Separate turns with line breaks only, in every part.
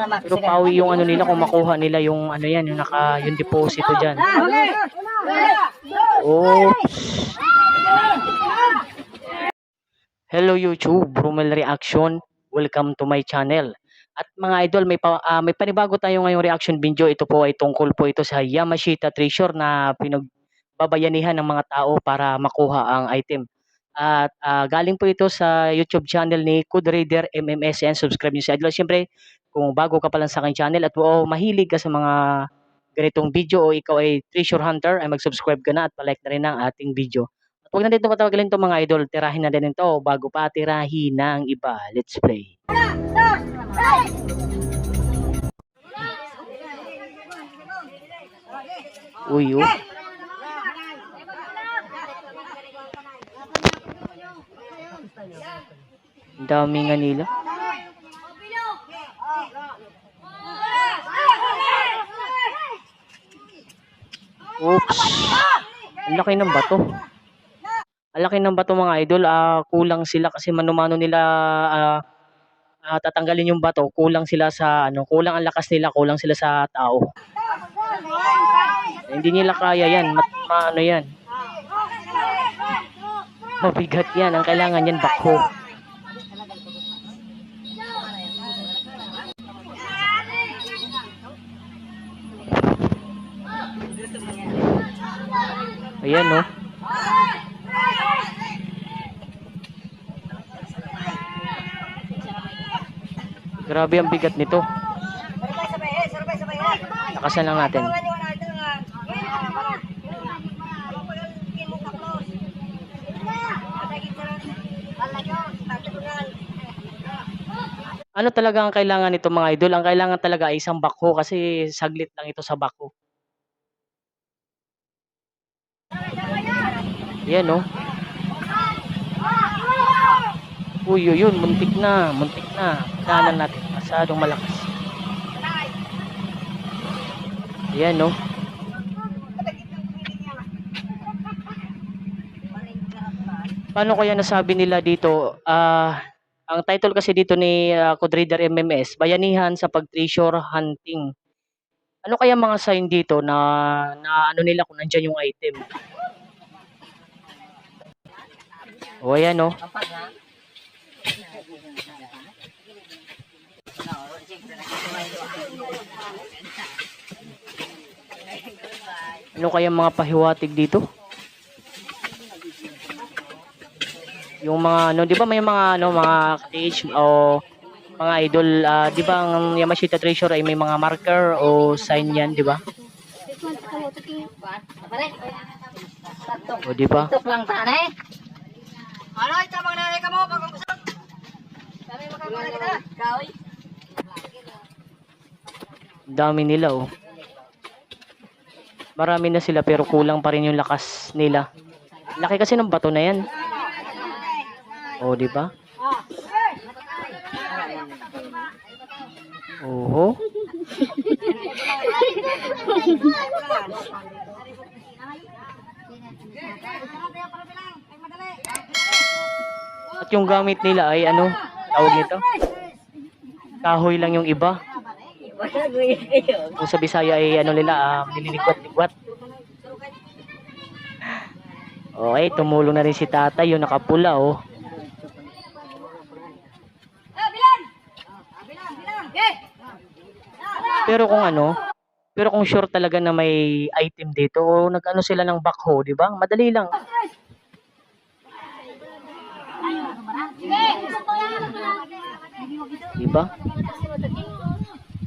Pero pawi yung ano nila kung makuha nila yung ano yan, yung naka yung deposito diyan. Oops. Hello YouTube, Brumel Reaction. Welcome to my channel. At mga idol, may pa, ah, may panibago tayo ngayong reaction video. Ito po ay tungkol po ito sa Yamashita Treasure na pinagbabayanihan ng mga tao para makuha ang item. At ah, galing po ito sa YouTube channel ni Kudreader MMSN. Subscribe niyo sa idol. Siyempre, kung bago ka pa lang sa aking channel at o mahilig ka sa mga ganitong video o ikaw ay treasure hunter, ay mag-subscribe ka na at palike na rin ang ating video. At huwag na dito matawagalin to mga idol. Tirahin na din ito bago pa tirahin ng iba. Let's play. Uy, uy. Ang dami nga nila. Oops. Ang laki ng bato. Ang laki ng bato mga idol. Ah, kulang sila kasi mano-mano nila ah, ah, tatanggalin yung bato. Kulang sila sa ano, kulang ang lakas nila, kulang sila sa tao. Hindi nila kaya yan. Mat, ma- ano yan. Mabigat yan. Ang kailangan yan, bakho. Ayan, no? Grabe ang bigat nito. Lakasan lang natin. Ano talaga ang kailangan nito mga idol? Ang kailangan talaga ay isang bakho kasi saglit lang ito sa bakho. Yan, no? Uy, uy, yun, muntik na, muntik na. Kailangan natin, masyadong malakas. Yan, no? Paano kaya nasabi nila dito, ah, ang title kasi dito ni uh, Codreader MMS, Bayanihan sa Pag-Treasure Hunting. Ano kaya mga sign dito na, na ano nila kung nandyan yung item? O ayan o. Ano kaya mga pahiwatig dito? Yung mga ano, 'di ba may mga ano mga cage o mga idol, ah, 'di ba ang Yamashita Treasure ay may mga marker o sign 'yan, 'di ba? O 'di ba?
Ito mga nanay ka mo, pag mo kang mga kita. Kaoy.
Dami nila oh. Marami na sila pero kulang pa rin yung lakas nila. Laki kasi ng bato na 'yan. Oh, 'di ba? Oho. At yung gamit nila ay ano, tawag nito? Kahoy lang yung iba. Kung sa Bisaya ay ano nila, um, nililikwat-likwat. Okay, tumulong na rin si tatay, yung nakapula oh. Pero kung ano, pero kung sure talaga na may item dito, o nag-ano sila ng backhoe, di ba? Madali lang. Di ba?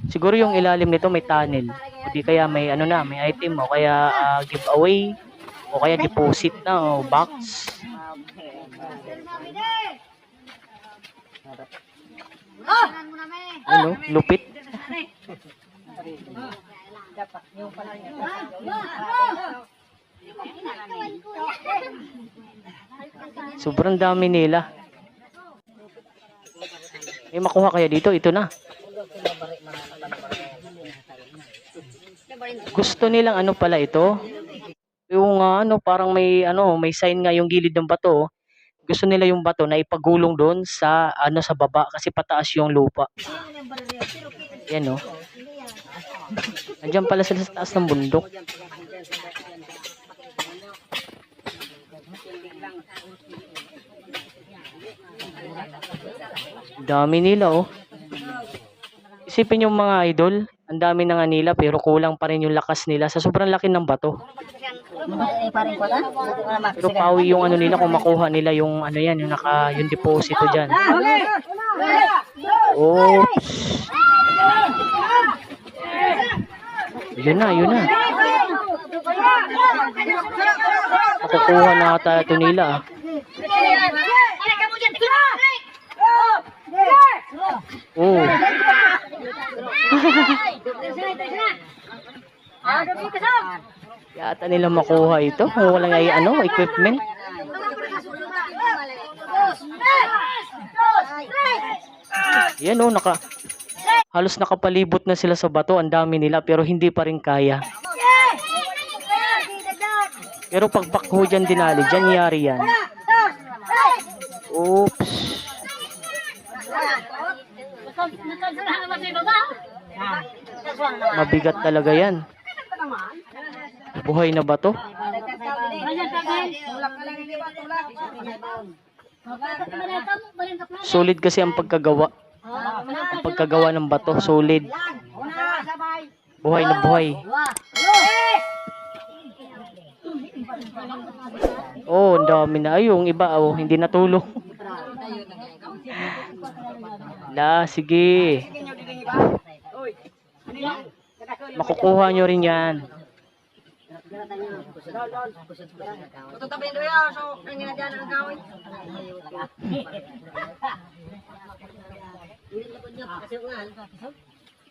Siguro yung ilalim nito may tunnel. O di kaya may ano na, may item o kaya ah, giveaway o kaya deposit na o box. Ano, lupit. Sobrang dami nila. May makuha kaya dito? Ito na. Gusto nilang ano pala ito? Yung ah, ano, parang may ano, may sign nga yung gilid ng bato. Gusto nila yung bato na ipagulong doon sa ano sa baba kasi pataas yung lupa. Yan oh. Andiyan pala sila sa taas ng bundok. Dami nila oh. Isipin yung mga idol, ang dami na nga nila pero kulang pa rin yung lakas nila sa sobrang laki ng bato. Pero pawi yung ano nila kung makuha nila yung ano yan, yung naka yung deposito diyan. Oops. Yun na, yun na. Makukuha na ata ito nila ah. Oh. Yata nila makuha ito kung walang ay ano, equipment. Yan oh, naka halos nakapalibot na sila sa bato. Ang dami nila pero hindi pa rin kaya. Pero pag bakho dyan dinali, dyan yari yan. Oops. Mabigat talaga yan. Buhay na ba to? Solid kasi ang pagkagawa. Ang pagkagawa ng bato, solid. Buhay na buhay. Oh, ang dami na. Ay, iba, oh, hindi natulog. La, sige. Makukuha nyo rin yan.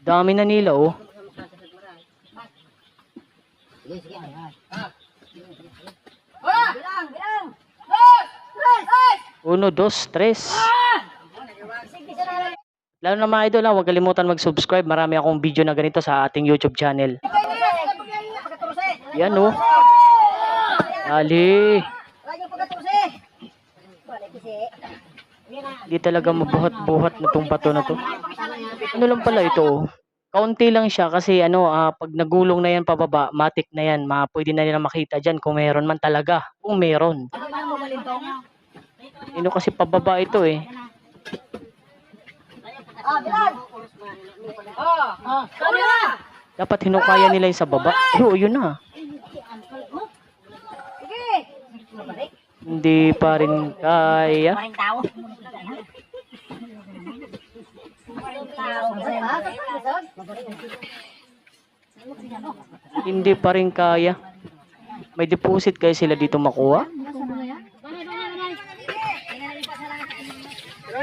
Dami na nila, oh.
Bilang. Dos! Tres! Tres!
Lalo na mga idol, ah, huwag kalimutan mag-subscribe. Marami akong video na ganito sa ating YouTube channel. Yan, oh.
Pagkatusi. Balik kasi.
Hindi talaga mabuhat-buhat na tong bato na to. Ano lang pala ito, oh. Kaunti lang siya kasi ano, ah, pag nagulong na yan pababa, matik na yan. Ma, pwede na nila makita dyan kung meron man talaga. Kung meron. Ino kasi pababa ito eh.
Bilang. Ah, ah. Kami na.
Dapat hinukaya nila yung sa baba. Yo, yun na. Hindi pa rin kaya. Hindi pa rin kaya. May deposit kayo sila dito makuha?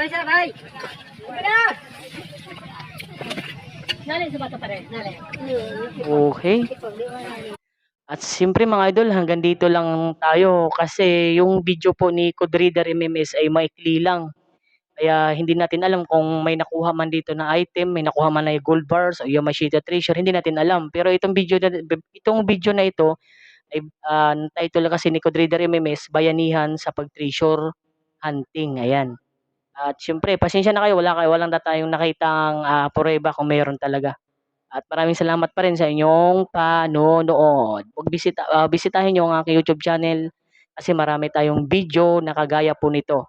Siya, bay. Sige na. Nalin sa bata pa rin. Nalin.
Okay. At siyempre mga idol, hanggang dito lang tayo kasi yung video po ni Codreader MMS ay maikli lang. Kaya hindi natin alam kung may nakuha man dito na item, may nakuha man na yung gold bars o Yamashita treasure, hindi natin alam. Pero itong video na, itong video na ito ay ang title kasi ni Codreader MMS, Bayanihan sa Pag-Treasure Hunting. Ayan. At siyempre, pasensya na kayo, wala kayo, walang na tayong nakitang ah, prueba kung meron talaga. At maraming salamat pa rin sa inyong panonood. Huwag bisita, ah, bisitahin nyo ang aking YouTube channel kasi marami tayong video na kagaya po nito.